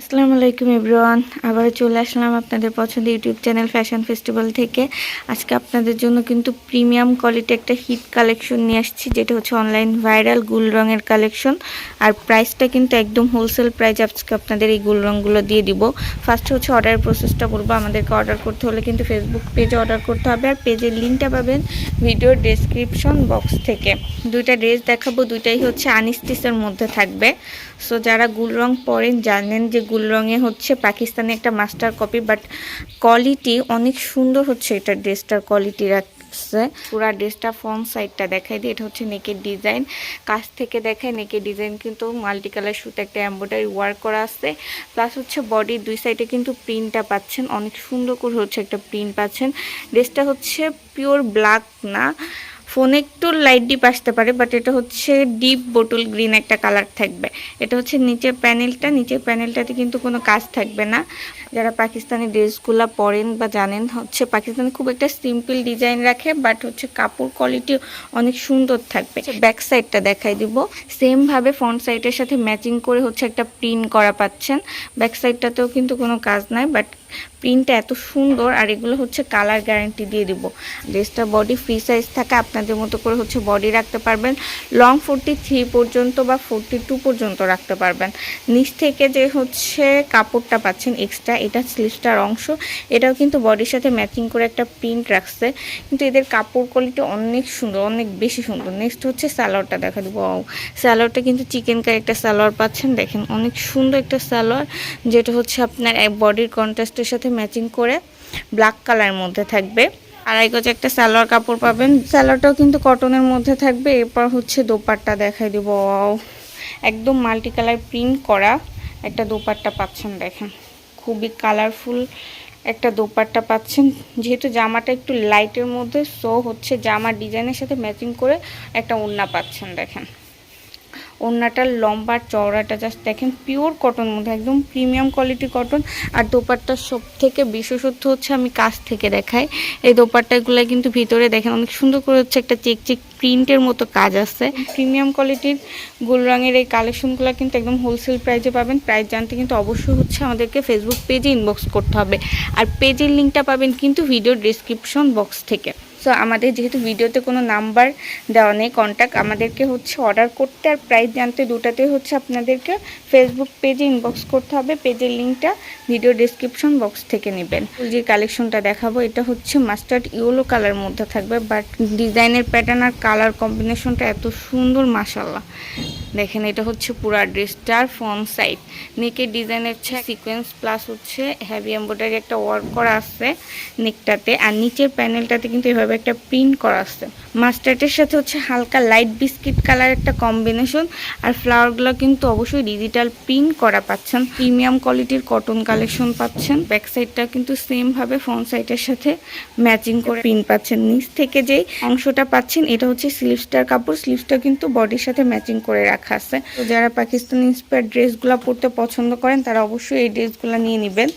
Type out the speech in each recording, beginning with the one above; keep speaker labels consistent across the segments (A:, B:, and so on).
A: আসসালামু আলাইকুম এভরিওয়ান, আবার চলে আসলাম আপনাদের পছন্দের ইউটিউব চ্যানেল ফ্যাশন ফেস্টিভ্যাল থেকে। আজকে আপনাদের জন্য কিন্তু প্রিমিয়াম কোয়ালিটি একটা হিট কালেকশন নিয়ে আসছি, যেটা হচ্ছে অনলাইন ভাইরাল গুল রঙের কালেকশন। আর প্রাইসটা কিন্তু একদম হোলসেল প্রাইস আজকে আপনাদের এই গুল রঙগুলো দিয়ে দিব। ফার্স্ট হচ্ছে অর্ডার প্রসেসটা বলব, আমাদেরকে অর্ডার করতে হলে কিন্তু ফেসবুক পেজে অর্ডার করতে হবে। আর পেজের লিঙ্কটা পাবেন ভিডিওর ডেসক্রিপশন বক্স থেকে। দুইটা ড্রেস দেখাবো, দুইটাই হচ্ছে আনিস্টিসের মধ্যে থাকবে। সো যারা গুল রং পরেন, জানেন যে গুল রঙে হচ্ছে পাকিস্তানি একটা মাস্টার কপি বাট কোয়ালিটি অনেক সুন্দর হচ্ছে এটা ড্রেসটার কোয়ালিটি রাখছে। পুরা ড্রেসটা ফ্রন্ট সাইডটা দেখাই দিই এটা হচ্ছে নেকের ডিজাইন কাছ থেকে দেখায় নেকের ডিজাইন কিন্তু মাল্টি কালার সুতে একটা এম্ব্রয়ডারি ওয়ার্ক করা আছে। প্লাস হচ্ছে বডির দুই সাইডে কিন্তু প্রিন্টটা পাচ্ছেন, অনেক সুন্দর করে হচ্ছে একটা প্রিন্ট পাচ্ছেন। ড্রেসটা হচ্ছে পিওর ব্ল্যাক না। ফোনে একটু লাইট ডিপ আসতে পারে বাট এটা হচ্ছে ডিপ বোটল গ্রিন একটা কালার থাকবে। এটা হচ্ছে নিচের প্যানেলটা নিচের প্যানেলটাতে কিন্তু কোনো কাজ থাকবে না। যারা পাকিস্তানি ড্রেসগুলো পরেন বা জানেন হচ্ছে পাকিস্তানি খুব একটা সিম্পল ডিজাইন রাখে বাট হচ্ছে কাপড় কোয়ালিটি অনেক সুন্দর থাকবে। ব্যাক সাইডটা দেখাই দিব। সেমভাবে ফ্রন্ট সাইডের সাথে ম্যাচিং করে হচ্ছে একটা প্রিন্ট করা পাচ্ছেন। ব্যাক সাইডটাতেও কিন্তু কোনো কাজ নাই বাট প্রিন্টটা এত সুন্দর আর এগুলো হচ্ছে কালার গ্যারান্টি দিয়ে দিব। ড্রেসটা বডি ফ্রি সাইজ থাকে, আপনাদের মতো করে হচ্ছে বডি রাখতে পারবেন। লং ফোরটি থ্রি পর্যন্ত বা ফোরটি টু পর্যন্ত রাখতে পারবেন। নিচ থেকে যে হচ্ছে কাপড়টা পাচ্ছেন এক্সট্রা এটা স্লিভসটার অংশ। এটাও কিন্তু বডির সাথে ম্যাচিং করে একটা প্রিন্ট রাখছে। কিন্তু এদের কাপড় কোয়ালিটি অনেক সুন্দর, অনেক বেশি সুন্দর। নেক্সট হচ্ছে স্যালোয়ারটা দেখা দেবো। স্যালোয়ারটা কিন্তু চিকেন কারি একটা স্যালোয়ার পাচ্ছেন। দেখেন অনেক সুন্দর একটা স্যালোয়ার যেটা হচ্ছে আপনার বডির কন্ট্রাস্টের সাথে ম্যাচিং করে ব্ল্যাক কালারের মধ্যে থাকবে। আড়াই গজ একটা সালোয়ার কাপড় পাবেন। সালোয়ারটাও কিন্তু কটনের মধ্যে থাকবে। এরপর হচ্ছে দোপাট্টা দেখাই দিব। একদম মাল্টি কালার প্রিন্ট করা একটা দোপাট্টা পাচ্ছেন দেখেন। খুবই কালারফুল একটা দোপাট্টা পাচ্ছেন। যেহেতু জামাটা একটু লাইটের মধ্যে সো হচ্ছে জামার ডিজাইনের সাথে ম্যাচিং করে একটা ওড়না পাচ্ছেন দেখেন। ওড়নাটার লম্বা, চওড়াটা জাস্ট দেখেন পিওর কটন মধ্যে, একদম প্রিমিয়াম কোয়ালিটি কটন আর দোপাট্টার সব থেকে বিশেষত্ব হচ্ছে আমি কাছ থেকে দেখাই। এই দোপাট্টাগুলো কিন্তু ভিতরে দেখেন অনেক সুন্দর করে হচ্ছে একটা চেক চেক প্রিন্টের মতো কাজ আছে। প্রিমিয়াম কোয়ালিটির গোল রঙের এই কালেকশনগুলো কিন্তু একদম হোলসেল প্রাইসে পাবেন। প্রাইস জানতে কিন্তু অবশ্যই হচ্ছে আমাদেরকে ফেসবুক পেজে ইনবক্স করতে হবে। আর পেজের লিঙ্কটা পাবেন কিন্তু ভিডিও ডিসক্রিপশন বক্স থেকে। সো আমাদের যেহেতু ভিডিওতে কোনো নাম্বার দেওয়া নেই কন্ট্যাক্ট আমাদেরকে হচ্ছে অর্ডার করতে আর প্রাইস জানতে দুটাতে হচ্ছে আপনাদেরকে ফেসবুক পেজে ইনবক্স করতে হবে। পেজের লিঙ্কটা ভিডিও ডিসক্রিপশন বক্স থেকে নেবেন। যে কালেকশনটা দেখাবো, এটা হচ্ছে মাস্টার্ড ইয়েলো কালার মধ্যে থাকবে বাট ডিজাইনের প্যাটার্ন আর কালার কম্বিনেশনটা এত সুন্দর মাসাল্লাহ দেখেন, এটা হচ্ছে পুরা ড্রেসটার ফ্রন্ট সাইড নেকের ডিজাইনের হচ্ছে সিকোয়েন্স প্লাস হচ্ছে হ্যাভি এম্ব্রয়ডারি একটা ওয়ার্ক করা আছে নেকটাতে আর নিচের প্যানেলটাতে কিন্তু এভাবে একটা প্রিন্ট করা আছে। মাস্টার্ডের সাথে হচ্ছে হালকা লাইট বিস্কিট কালার একটা কম্বিনেশন আর ফ্লাওয়ারগুলো কিন্তু অবশ্যই ডিজিটাল প্রিন্ট করা পাচ্ছেন। প্রিমিয়াম কোয়ালিটির কটন কালেকশন পাচ্ছেন। ব্যাক সাইডটা কিন্তু সেম ভাবে ফ্রন্ট সাইডের সাথে ম্যাচিং করে প্রিন্ট পাচ্ছেন। নিচ থেকে যেই অংশটা পাচ্ছেন, এটা হচ্ছে স্লিভসটার কাপড়। স্লিভসটা কিন্তু বডির সাথে ম্যাচিং করে রাখা আছে। তো যারা পাকিস্তানি ইন্সপায়ার ড্রেসগুলো পরতে পছন্দ করেন, তারা অবশ্যই এই ড্রেসগুলো নিয়ে নেবেন।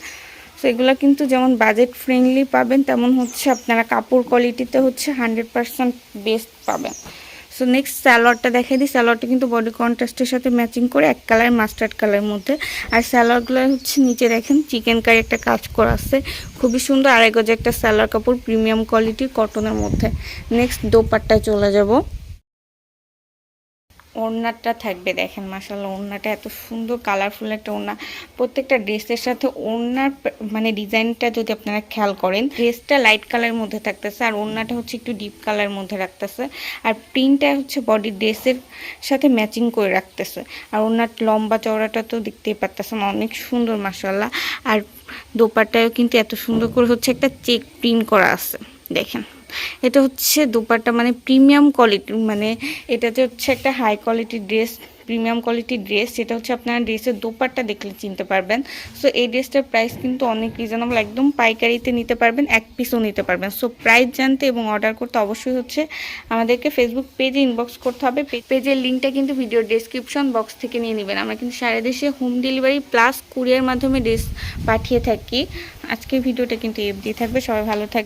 A: সো এগুলো কিন্তু যেমন বাজেট ফ্রেন্ডলি পাবেন, তেমন হচ্ছে আপনারা কাপড় কোয়ালিটিতে হচ্ছে হান্ড্রেড পারসেন্ট বেস্ট পাবেন। সো নেক্সট স্যালোয়ারটা দেখাই দিই। স্যালোয়ারটা কিন্তু বডি কন্ট্রাস্টের সাথে ম্যাচিং করে এক কালার মাস্টার্ড কালারের মধ্যে। আর স্যালোয়ারগুলো হচ্ছে নিচে দেখেন চিকেন কারি একটা কাজ করা আছে। খুবই সুন্দর, আড়াই গজে একটা স্যালোয়ার কাপড় প্রিমিয়াম কোয়ালিটির কটনের মধ্যে। নেক্সট দোপাট্টায় চলে যাব। ওড়নাটা থাকবে, দেখেন মাসাল্লাহ ওড়নাটা এত সুন্দর কালারফুল একটা ওড়না। প্রত্যেকটা ড্রেসের সাথে ওড়নার মানে ডিজাইনটা যদি আপনারা খেয়াল করেন, ড্রেসটা লাইট কালারের মধ্যে থাকতেছে আর ওড়নাটা হচ্ছে একটু ডিপ কালারের মধ্যে রাখতেছে। আর প্রিন্টটা হচ্ছে বডি ড্রেসের সাথে ম্যাচিং করে রাখতেছে। আর ওড়নার লম্বা চওড়াটা তো দেখতেই পারতেছেন, অনেক সুন্দর মাসাল্লাহ আর দোপাটায়ও কিন্তু এত সুন্দর করে হচ্ছে একটা চেক প্রিন্ট করা আছে, দেখেন। এটা হচ্ছে দুপাট্টা মানে প্রিমিয়াম কোয়ালিটি মানে এটা যে হচ্ছে একটা হাই কোয়ালিটির ড্রেস প্রিমিয়াম কোয়ালিটির ড্রেস সেটা হচ্ছে আপনারা ড্রেসের দোপাট্টা দেখলে চিনতে পারবেন। সো এই ড্রেসটার প্রাইস কিন্তু অনেক রিজনেবল একদম পাইকারিতে নিতে পারবেন, এক পিসও নিতে পারবেন। সো প্রাইস জানতে এবং অর্ডার করতে অবশ্যই হচ্ছে আমাদেরকে ফেসবুক পেজে ইনবক্স করতে হবে। পেজের লিঙ্কটা কিন্তু ভিডিও ডেসক্রিপশন বক্স থেকে নিয়ে নেবেন। আমরা কিন্তু সারা দেশে হোম ডেলিভারি প্লাস কুরিয়ার মাধ্যমে ড্রেস পাঠিয়ে থাকি। আজকের ভিডিওটা কিন্তু এফ দিয়ে থাকবে। সবাই ভালো থাকবে